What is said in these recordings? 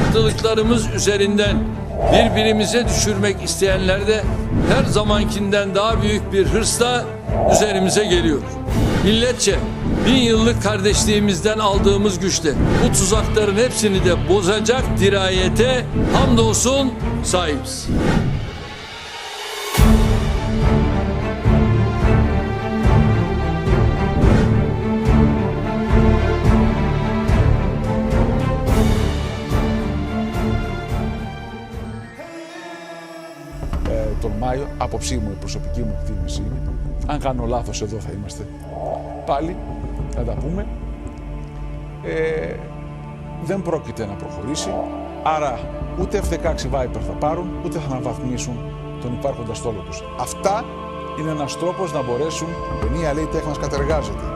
farklılıklarımız üzerinden birbirimize düşürmek isteyenler de her zamankinden daha büyük bir hırsla üzerimize geliyor. Milletçe bin yıllık kardeşliğimizden aldığımız güçle bu tuzakların hepsini de bozacak dirayete hamdolsun sahibiz. Άποψή μου, η προσωπική μου εκτίμηση είναι. Αν κάνω λάθος εδώ θα είμαστε πάλι, θα τα πούμε. Ε, δεν πρόκειται να προχωρήσει, άρα ούτε F-16 Viper θα πάρουν, ούτε θα αναβαθμίσουν τον υπάρχοντα στόλο τους. Αυτά είναι ένας τρόπος να μπορέσουν, η παινία λέει τέχνας κατεργάζεται,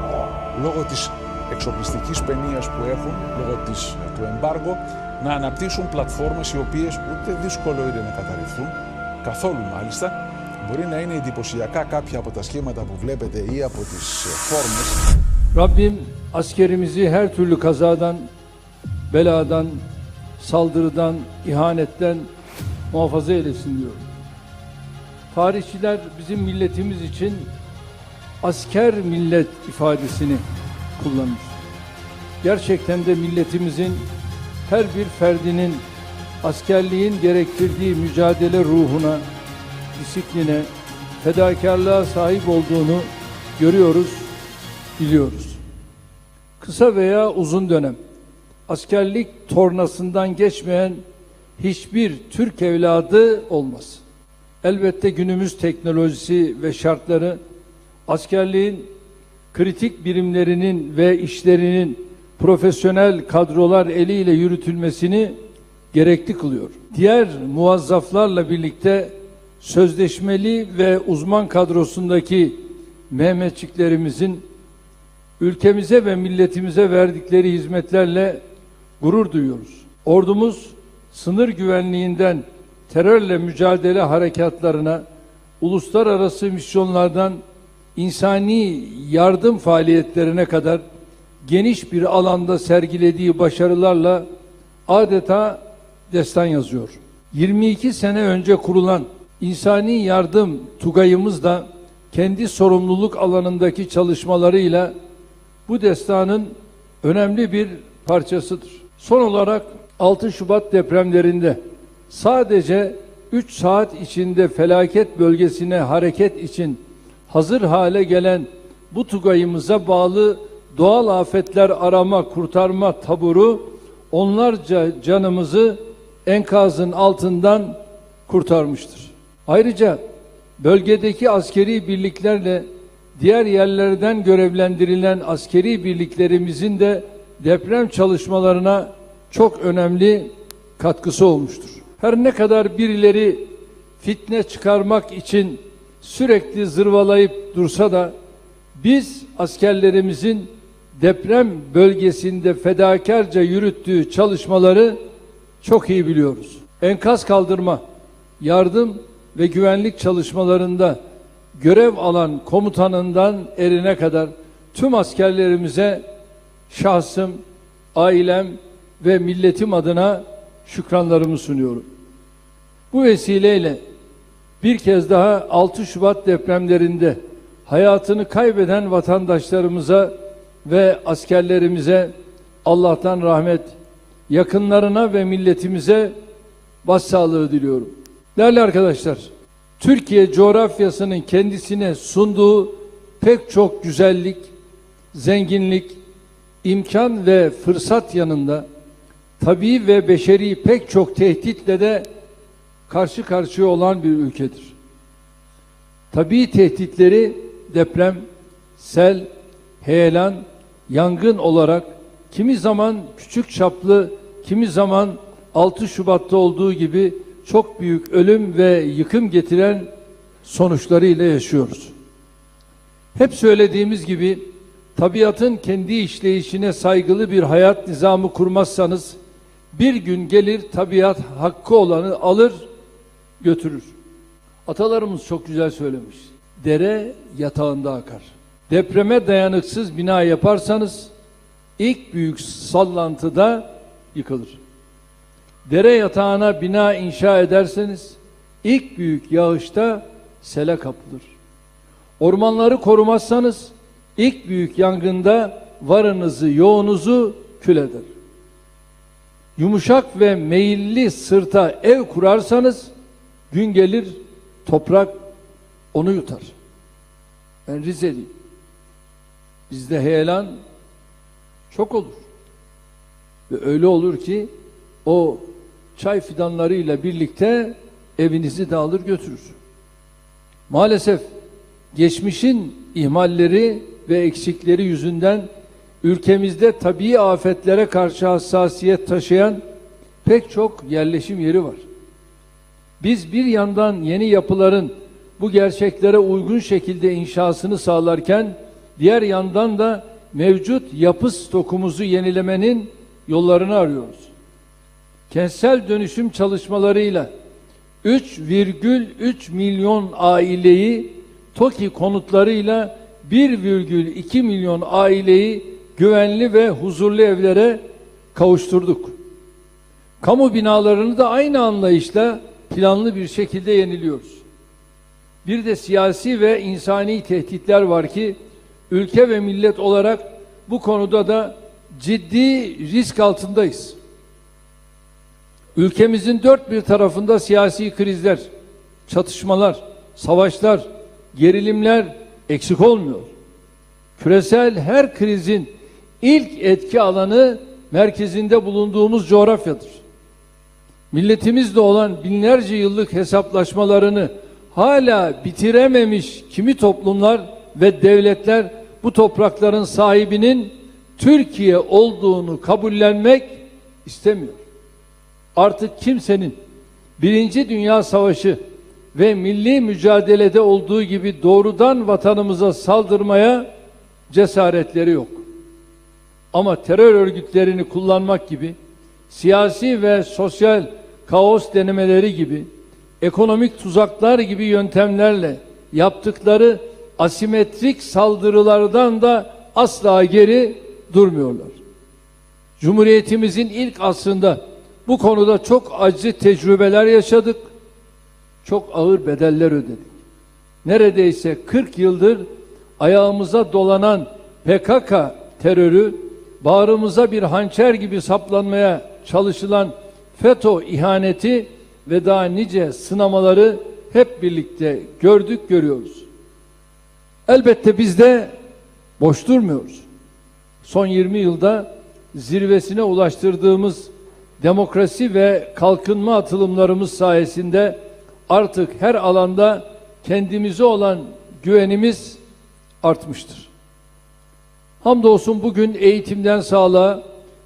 λόγω της εξοπλιστικής παινίας που έχουν, λόγω της, του εμπάργου, να αναπτύσσουν πλατφόρμες οι οποίες ούτε δύσκολο είναι να καταρριφθούν, καθόλου μάλιστα. Μπορεί να είναι εντυπωσιακά κάποια από τα σχήματα που βλέπετε ή από τις ε, φόρμες, Rabbim askerimizi her türlü kazadan, beladan, saldırıdan, ihanetten muhafaza eylesin diyorum. Tarihçiler bizim milletimiz için asker millet ifadesini kullanır. Gerçekten de milletimizin her bir ferdinin askerliğin gerektirdiği mücadele ruhuna, disipline, fedakarlığa sahip olduğunu görüyoruz, biliyoruz. Kısa veya uzun dönem askerlik tornasından geçmeyen hiçbir Türk evladı olmaz. Elbette günümüz teknolojisi ve şartları askerliğin kritik birimlerinin ve işlerinin profesyonel kadrolar eliyle yürütülmesini gerekli kılıyor. Diğer muvazzaflarla birlikte sözleşmeli ve uzman kadrosundaki Mehmetçiklerimizin ülkemize ve milletimize verdikleri hizmetlerle gurur duyuyoruz. Ordumuz sınır güvenliğinden terörle mücadele harekatlarına, uluslararası misyonlardan insani yardım faaliyetlerine kadar geniş bir alanda sergilediği başarılarla adeta destan yazıyor. 22 sene önce kurulan insani yardım Tugayımız da kendi sorumluluk alanındaki çalışmalarıyla bu destanın önemli bir parçasıdır. Son olarak 6 Şubat depremlerinde sadece 3 saat içinde felaket bölgesine hareket için hazır hale gelen bu Tugayımıza bağlı doğal afetler arama kurtarma taburu onlarca canımızı enkazın altından kurtarmıştır. Ayrıca bölgedeki askeri birliklerle diğer yerlerden görevlendirilen askeri birliklerimizin de deprem çalışmalarına çok önemli katkısı olmuştur. Her ne kadar birileri fitne çıkarmak için sürekli zırvalayıp dursa da biz askerlerimizin deprem bölgesinde fedakarca yürüttüğü çalışmaları çok iyi biliyoruz. Enkaz kaldırma, yardım ve güvenlik çalışmalarında görev alan komutanından erine kadar tüm askerlerimize şahsım, ailem ve milletim adına şükranlarımı sunuyorum. Bu vesileyle bir kez daha 6 Şubat depremlerinde hayatını kaybeden vatandaşlarımıza ve askerlerimize Allah'tan rahmet, yakınlarına ve milletimize başsağlığı diliyorum. Değerli arkadaşlar, Türkiye coğrafyasının kendisine sunduğu pek çok güzellik, zenginlik, imkan ve fırsat yanında tabii ve beşeri pek çok tehditle de karşı karşıya olan bir ülkedir. Tabii tehditleri deprem, sel, heyelan, yangın olarak kimi zaman küçük çaplı, kimi zaman 6 Şubat'ta olduğu gibi çok büyük ölüm ve yıkım getiren sonuçlarıyla yaşıyoruz. Hep söylediğimiz gibi tabiatın kendi işleyişine saygılı bir hayat nizamı kurmazsanız bir gün gelir tabiat hakkı olanı alır götürür. Atalarımız çok güzel söylemiş. Dere yatağında akar. Depreme dayanıksız bina yaparsanız ilk büyük sallantıda yıkılır. Dere yatağına bina inşa ederseniz ilk büyük yağışta sele kapılır. Ormanları korumazsanız ilk büyük yangında varınızı yoğunuzu kül eder. Yumuşak ve meyilli sırta ev kurarsanız gün gelir toprak onu yutar. Ben Rizeliyim. Bizde heyelan çok olur. Ve öyle olur ki o çay fidanlarıyla birlikte evinizi de alır götürür. Maalesef geçmişin ihmalleri ve eksikleri yüzünden ülkemizde tabii afetlere karşı hassasiyet taşıyan pek çok yerleşim yeri var. Biz bir yandan yeni yapıların bu gerçeklere uygun şekilde inşasını sağlarken diğer yandan da mevcut yapı stokumuzu yenilemenin yollarını arıyoruz. Kentsel dönüşüm çalışmalarıyla 3,3 milyon aileyi TOKİ konutlarıyla 1,2 milyon aileyi güvenli ve huzurlu evlere kavuşturduk. Kamu binalarını da aynı anlayışla planlı bir şekilde yeniliyoruz. Bir de siyasi ve insani tehditler var ki ülke ve millet olarak bu konuda da ciddi risk altındayız. Ülkemizin dört bir tarafında siyasi krizler, çatışmalar, savaşlar, gerilimler eksik olmuyor. Küresel her krizin ilk etki alanı merkezinde bulunduğumuz coğrafyadır. Milletimizle olan binlerce yıllık hesaplaşmalarını hala bitirememiş kimi toplumlar ve devletler bu toprakların sahibinin Türkiye olduğunu kabullenmek istemiyor. Artık kimsenin Birinci Dünya Savaşı ve milli mücadelede olduğu gibi doğrudan vatanımıza saldırmaya cesaretleri yok. Ama terör örgütlerini kullanmak gibi, siyasi ve sosyal kaos denemeleri gibi, ekonomik tuzaklar gibi yöntemlerle yaptıkları asimetrik saldırılardan da asla geri durmuyorlar. Cumhuriyetimizin ilk asrında bu konuda çok acı tecrübeler yaşadık. Çok ağır bedeller ödedik. Neredeyse 40 yıldır ayağımıza dolanan PKK terörü, bağrımıza bir hançer gibi saplanmaya çalışılan FETÖ ihaneti ve daha nice sınamaları hep birlikte gördük, görüyoruz. Elbette biz de boş durmuyoruz. Son 20 yılda zirvesine ulaştırdığımız demokrasi ve kalkınma atılımlarımız sayesinde artık her alanda kendimize olan güvenimiz artmıştır. Hamdolsun bugün eğitimden sağlığa,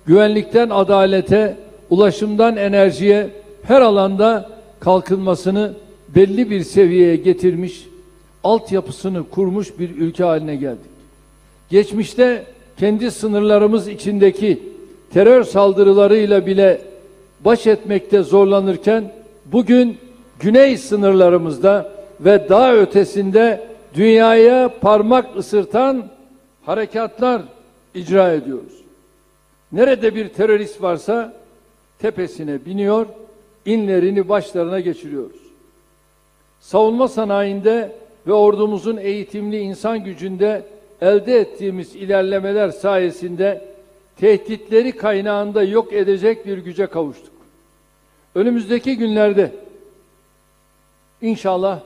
güvenlikten adalete, ulaşımdan enerjiye her alanda kalkınmasını belli bir seviyeye getirmiş, altyapısını kurmuş bir ülke haline geldik. Geçmişte kendi sınırlarımız içindeki terör saldırılarıyla bile baş etmekte zorlanırken bugün güney sınırlarımızda ve daha ötesinde dünyaya parmak ısırtan harekatlar icra ediyoruz. Nerede bir terörist varsa tepesine biniyor, inlerini başlarına geçiriyoruz. Savunma sanayinde ve ordumuzun eğitimli insan gücünde elde ettiğimiz ilerlemeler sayesinde tehditleri kaynağında yok edecek bir güce kavuştuk. Önümüzdeki günlerde inşallah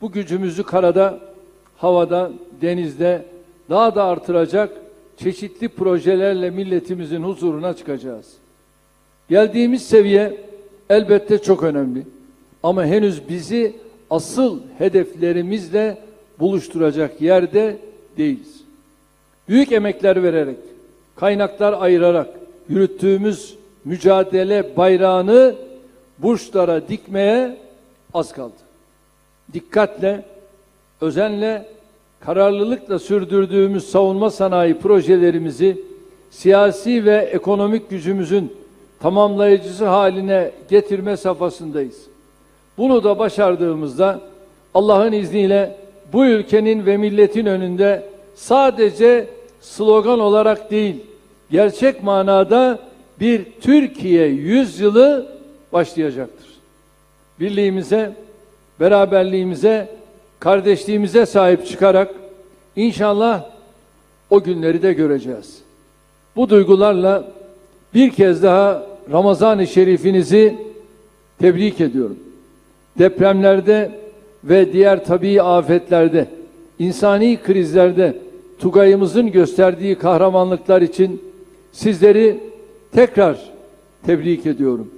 bu gücümüzü karada, havada, denizde daha da artıracak çeşitli projelerle milletimizin huzuruna çıkacağız. Geldiğimiz seviye elbette çok önemli. Ama henüz bizi asıl hedeflerimizle buluşturacak yerde değiliz. Büyük emekler vererek, kaynaklar ayırarak yürüttüğümüz mücadele bayrağını burçlara dikmeye az kaldı. Dikkatle, özenle, kararlılıkla sürdürdüğümüz savunma sanayi projelerimizi siyasi ve ekonomik gücümüzün tamamlayıcısı haline getirme safhasındayız. Bunu da başardığımızda Allah'ın izniyle bu ülkenin ve milletin önünde sadece slogan olarak değil, gerçek manada bir Türkiye yüzyılı başlayacaktır. Birliğimize, beraberliğimize, kardeşliğimize sahip çıkarak inşallah o günleri de göreceğiz. Bu duygularla bir kez daha Ramazan-ı Şerifinizi tebrik ediyorum. Depremlerde ve diğer tabii afetlerde, insani krizlerde Tugay'ımızın gösterdiği kahramanlıklar için sizleri tekrar tebrik ediyorum.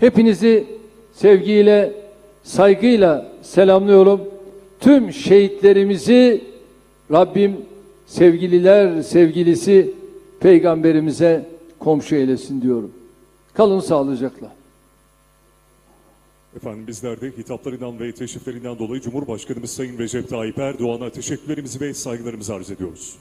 Hepinizi sevgiyle, saygıyla selamlıyorum. Tüm şehitlerimizi Rabbim sevgililer sevgilisi peygamberimize komşu eylesin diyorum. Kalın sağlıcakla. Efendim bizler de hitaplarından ve teşriflerinden dolayı Cumhurbaşkanımız Sayın Recep Tayyip Erdoğan'a teşekkürlerimizi ve saygılarımızı arz ediyoruz.